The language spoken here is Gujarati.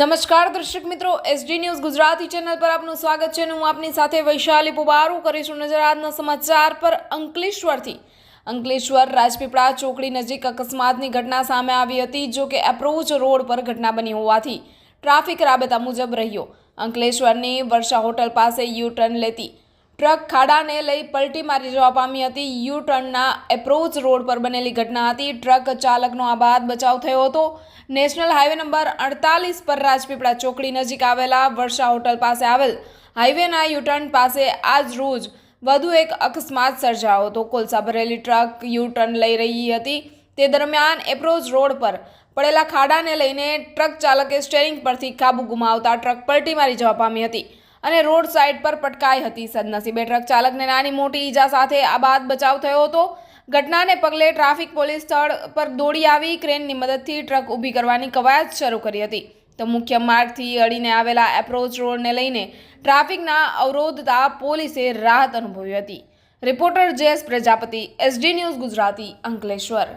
નમસ્કાર, દર્શક મિત્રો. એસડી ન્યૂઝ ગુજરાતી ચેનલ પર આપનું સ્વાગત છે અને હું આપની સાથે વૈશાલી પુબારુ કરીશું નજર આજના સમાચાર પર અંકલેશ્વરથી. અંકલેશ્વર રાજપીપળા ચોકડી નજીક અકસ્માતની ઘટના સામે આવી હતી, જો કે એપ્રોચ રોડ પર ઘટના બની હોવાથી ટ્રાફિક રાબેતા મુજબ રહ્યો. અંકલેશ્વરની વર્ષા હોટલ પાસે યુ ટર્ન લેતી ટ્રક ખાડાને લઈ પલટી મારી જવા પામી હતી. યુ ટર્નના એપ્રોચ રોડ પર બનેલી ઘટના હતી. ટ્રક ચાલકનો આ બાદ બચાવ થયો હતો. નેશનલ હાઈવે નંબર અડતાલીસ પર રાજપીપળા ચોકડી નજીક આવેલા વર્ષા હોટલ પાસે આવેલ હાઈવેના યુ ટર્ન પાસે આજ રોજ વધુ એક અકસ્માત સર્જાયો હતો. કોલસા ભરેલી ટ્રક યુ ટર્ન લઈ રહી હતી. તે દરમિયાન એપ્રોચ રોડ પર પડેલા ખાડાને લઈને ટ્રક ચાલકે સ્ટેરિંગ પરથી કાબુ ગુમાવતા ટ્રક પલટી મારી જવા પામી હતી. અને રોડ સાઈડ પર પટકાઈ હતી સદનસીબે ટ્રક ચાલકને નાની મોટી ઈજા સાથે આ બાદ બચાવ થયો હતો. ઘટનાને પગલે ટ્રાફિક પોલીસ સ્થળ પર દોડી આવી, ક્રેનની મદદથી ટ્રક ઊભી કરવાની કવાયત શરૂ કરી હતી. તો મુખ્ય માર્ગથી અડીને આવેલા એપ્રોચ રોડને લઈને ટ્રાફિકના અવરોધતા પોલીસે રાહત અનુભવી હતી. Reporter JS Prajapati, SD news Gujarati, Ankleshwar.